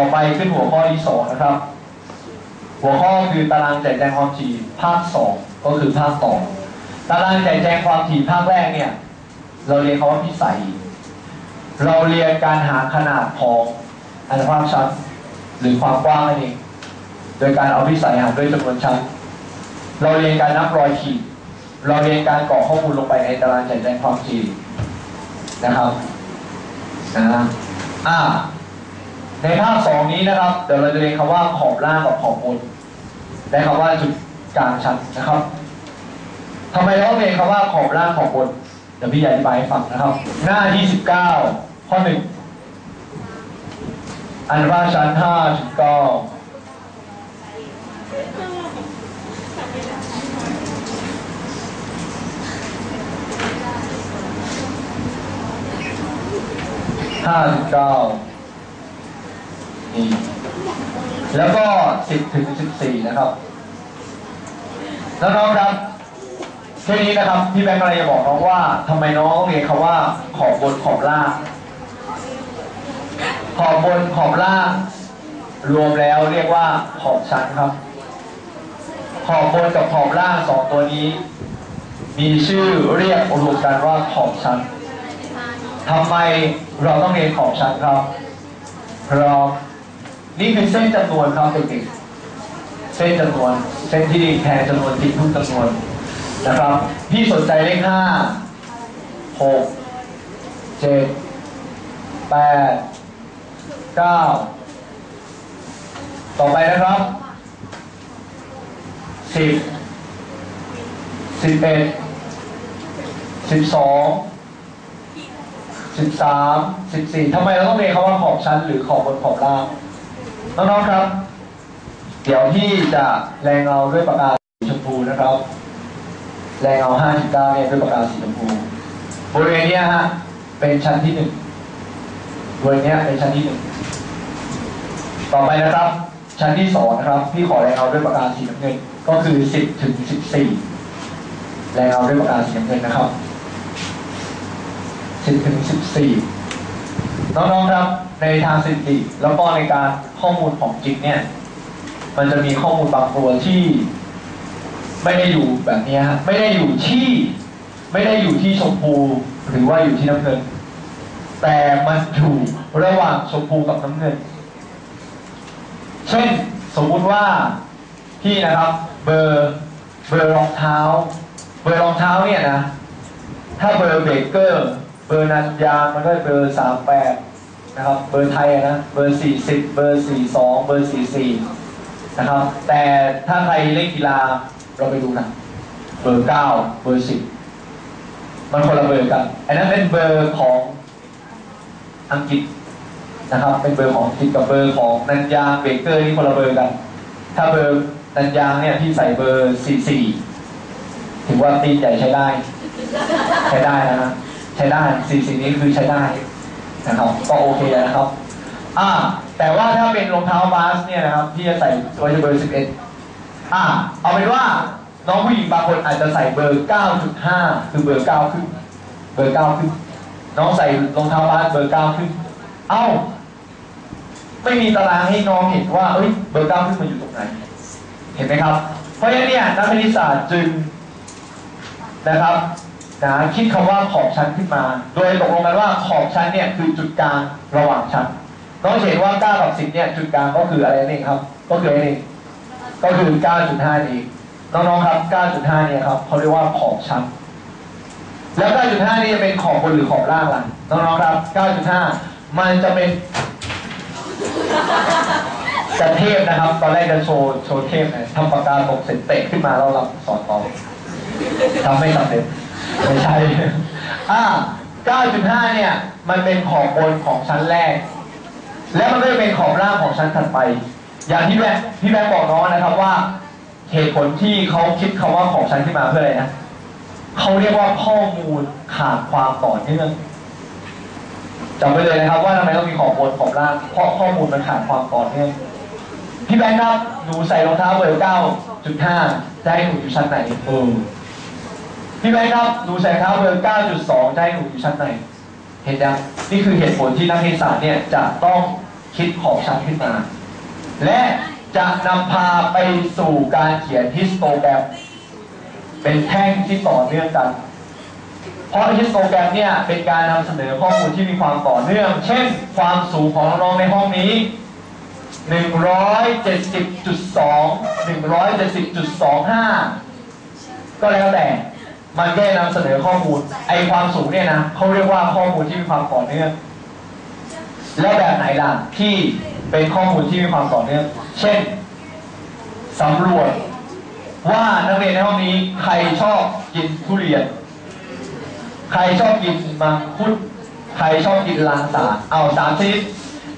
ต่อไปขึ้นหัวข้อที่สองนะครับ หัวข้อคือตารางแจกแจงความถี่ภาคสองก็คือภาคต่อตารางแจกแจงความถี่ภาคแรกเนี่ย เราเรียนคำว่าพิสัย เราเรียนการหาขนาดของอนุภาคชั้นหรือความกว้างนั่นเองโดยการเอาพิสัยหารด้วยจำนวนชั้น เราเรียนการนับรอยขีด เราเรียนการกรอกข้อมูลลงไปในตารางแจกแจงความถี่นะครับนะอ่า ในภาคสองนี้นะครับ เดี๋ยวเราจะเรียนคำว่าขอบล่างกับขอบบนและคำว่าจุดกลางชั้นนะครับทำไมเราเรียนคำว่าขอบล่างขอบบนเดี๋ยวพี่อธิบายให้ฟังนะครับ หน้าที่สิบเก้าข้อหนึ่งอันว่าชั้นห้าถึงเก้าห้าถึงเก้า แล้วก็ 10 ถึง 14 นะครับแล้วน้องครับแค่นี้นะครับพี่แบงค์อะไรจะบอกน้องว่าทำไมน้องเรียนคำว่าขอบบนขอบล่าง ขอบบนขอบล่าง รวมแล้วเรียกว่าขอบชั้นครับ ขอบบนกับขอบล่างสองตัวนี้ มีชื่อเรียกรวมกันว่าขอบชั้นทำไมเราต้องเรียนขอบชั้นครับเพราะ นี่คือเส้นจำนวนครับเด็กๆเส้นจำนวนเส้นที่แทนจำนวนจริงทุกจำนวนนะครับ พี่สนใจเลขห้าหกเจ็ดแปดเก้าต่อไปนะครับสิบสิบเอ็ดสิบสองสิบสามสิบสี่ทำไมเราต้องเรียนคำว่าขอบชั้นหรือขอบบนขอบล่าง น้องๆครับ เดี๋ยวที่จะแรงเงาด้วยปากกาสีชมพูนะครับ แรงเงา59เนี่ยด้วยปากกาสีชมพูบริเวณเนี้ยฮะเป็นชั้นที่หนึ่งบริเวณเนี้ยเป็นชั้นที่หนึ่งต่อไปนะครับ ชั้นที่สองนะครับ พี่ขอแรงเงาด้วยปากกาสีน้ำเงินก็คือ 10ถึง14แรงเงาด้วยปากกาสีน้ำเงินนะครับ10ถึง14 น้องๆครับในทางสถิติ แล้วก็ในการข้อมูลของจริงเนี่ย มันจะมีข้อมูลบางตัวที่ ไม่ได้อยู่แบบนี้ฮะไม่ได้อยู่ที่ ไม่ได้อยู่ที่ชมพูหรือว่าอยู่ที่น้ำเงิน แต่มันอยู่ระหว่างชมพูกับน้ำเงิน เช่นสมมุติว่าพี่นะครับ เบอร์เบอร์รองเท้า เบอร์รองเท้าเนี่ยนะถ้าเบอร์เบเกอร์ เบอร์นันยางมันก็เบอร์สามแปด นะครับเบอร์ไทยนะเบอร์สี่สิบเบอร์สี่สองเบอร์สี่สี่นะครับ แต่ถ้าใครเล่นกีฬาเราไปดูนะเบอร์เก้าเบอร์สิบมันคนละเบอร์กันอันนั้นเป็นเบอร์ของอังกฤษนะครับ เป็นเบอร์ของอังกฤษกับเบอร์ของนันยางเบเกอร์นี่คนละเบอร์กัน ถ้าเบอร์นันยางเนี่ยพี่ใส่เบอร์สี่สี่ถือว่าตีนใหญ่ใช้ได้ ใช้ได้นะใช้ได้สี่สิ่นี้คือใช้ได้ นะครับก็โอเคนะครับ อ่า แต่ว่าถ้าเป็นรองเท้าบาสเนี่ยนะครับ ที่จะใส่ตัวจะเบอร์สิบเอ็ดอ่า เอาเป็นว่าน้องผู้หญิงบางคนอาจจะใส่เบอร์เก้าจุดห้าคือเบอร์เก้าขึ้น เบอร์เก้าขึ้น น้องใส่รองเท้าบาสเบอร์เก้าขึ้น เอ้า ไม่มีตารางให้น้องเห็นว่า เอ้ย เบอร์เก้าขึ้นมาอยู่ตรงไหน เห็นไหมครับ เพราะฉะนั้นเนี่ยนักคณิตศาสตร์จึงนะครับ นะคิดคำว่าขอบชั้นขึ้นมา โดยตกลงกันว่าขอบชั้นเนี่ยคือจุดกลางระหว่างชั้นน้องเห็นว่า9กับ10เนี่ยจุดกลางก็คืออะไรนี่ครับ ก็คืออะไรนี่ก็คือ9.5นี่น้องๆครับ9.5เนี่ยครับเขาเรียกว่าขอบชั้น แล้ว9.5นี่จะเป็นขอบบนหรือขอบล่างล่ะน้องๆครับ9.5มันจะเป็นจะเทพนะครับ ตอนแรกจะโชว์โชว์เทพนะทำปากกาตกเสร็จเตะขึ้นมาแล้วเราสอนต่อทำไม่สำเร็จ ไม่ใช่อ่า9.5 เนี่ย มันเป็นขอบบนของชั้นแรก และมันก็จะเป็นขอบล่างของชั้นถัดไป อย่างที่แม่พี่แม่บอกน้องนะครับว่า เหตุผลที่เขาคิดคำว่าของชั้นขึ้นมาเพื่ออะไรนะเขาเรียกว่าข้อมูลขาดความต่อเนื่องจำไว้เลยนะครับ ว่าทำไมต้องมีขอบบนขอบล่าง เพราะข้อมูลมันขาดความต่อเนื่องพี่แบงค์ครับหนูใส่รองเท้าเบอร์9.5จะให้หนูอยู่ชั้นไหนเออ พี่แบงค์ครับ หนูใส่รองเท้าเบอร์ 9.2จะให้หนูอยู่ชั้นไหน เห็นยังนี่คือเหตุผลที่นักเรียนศาสตร์เนี่ยจะต้องคิดขอบชั้นขึ้นมา และจะนำพาไปสู่การเขียนฮิสโตแกรมเป็นแท่งที่ต่อเนื่องกัน เพราะฮิสโตแกรมเนี่ยเป็นการนำเสนอข้อมูลที่มีความต่อเนื่อง เช่น ความสูงของน้องในห้องนี้ 170.2 170.25 ก็แล้วแต่ มันแค่นำเสนอข้อมูล ไอความสูงเนี่ยนะเขาเรียกว่าข้อมูลที่มีความต่อเนื่องแล้วแบบไหนล่ะที่เป็นข้อมูลที่มีความต่อเนื่องเช่นสำรวจว่านักเรียนในห้องนี้ใครชอบกินทุเรียน ใครชอบกินมังคุดใครชอบกินลางสาเอาสามชนิด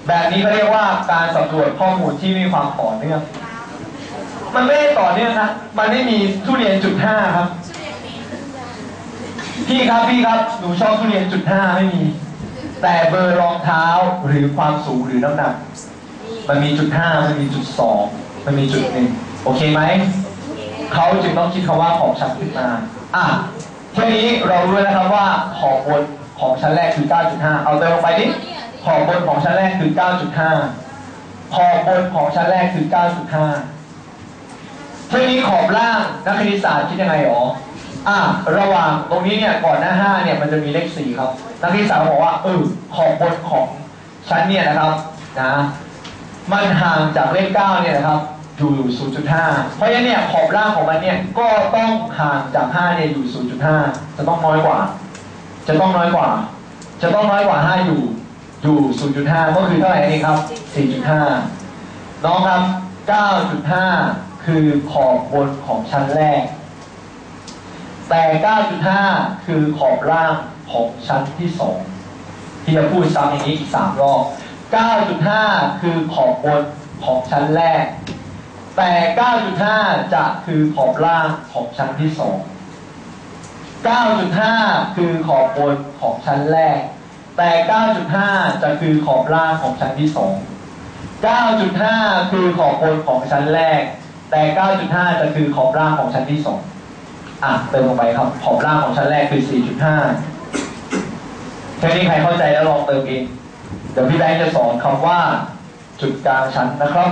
แบบนี้ก็เรียกว่าการสำรวจข้อมูลที่มีความต่อเนื่อง มันไม่ได้ต่อเนื่องนะมันไม่มีทุเรียนจุดห้าครับ พี่ครับพี่ครับหนูชอบทุเรียนจุดห้าไม่มี แต่เบอร์รองเท้าหรือความสูงหรือน้ำหนัก มันมีจุดห้ามันมีจุดสองมันมีจุดหนึ่งโอเคไหมเขาจึงต้องคิดคำว่าของชั้นขึ้นมา อะทีนี้เรารู้แล้วนะครับว่าขอบบนของชั้นแรกคือ 9.5 เอาเติมลงไปดิขอบบนของชั้นแรกคือ 9.5 ขอบบนของชั้นแรกคือ 9.5ทีนี้ขอบล่างนักคณิตศาสตร์คิดยังไงหรอ อะระหว่างตรงนี้เนี่ยก่อนหน้า5เนี่ยมันจะมีเลข4ครับนักคณิตศาสตร์บอกว่าเออขอบบนของชั้นเนี่ยนะครับนะมันห่างจากเลข9เนี่ยนะครับอยู่0.5 เพราะฉะนั้นเนี่ยขอบล่างของมันเนี่ยก็ต้องห่างจาก5เนี่ยอยู่ 0.5 จะต้องน้อยกว่า จะต้องน้อยกว่า จะต้องน้อยกว่า 5 อยู่อยู่ 0.5 ก็คือเท่าไหร่นี่ครับ 4.5 น้องครับ 9.5 คือขอบบนของชั้นแรก แต่ 9.5 คือขอบล่างของชั้นที่2ที่จะพูดซ้ำอย่างนี้อีก3รอบ 9.5 คือขอบบนของชั้นแรก แต่ 9.5 จะคือขอบล่างของชั้นที่2 9.5 คือขอบบนของชั้นแรก แต่ 9.5 จะคือขอบล่างของชั้นที่2 9.5 คือขอบบนของชั้นแรก แต่ 9.5 จะคือขอบล่างของชั้นที่2 อะเติมลงไปครับ ขอบล่างของชั้นแรกคือ 4.5แค่นี้ใครเข้าใจแล้วลองเติมเอง เดี๋ยวพี่แบงค์จะสอนคำว่าจุดกลางชั้นนะครับ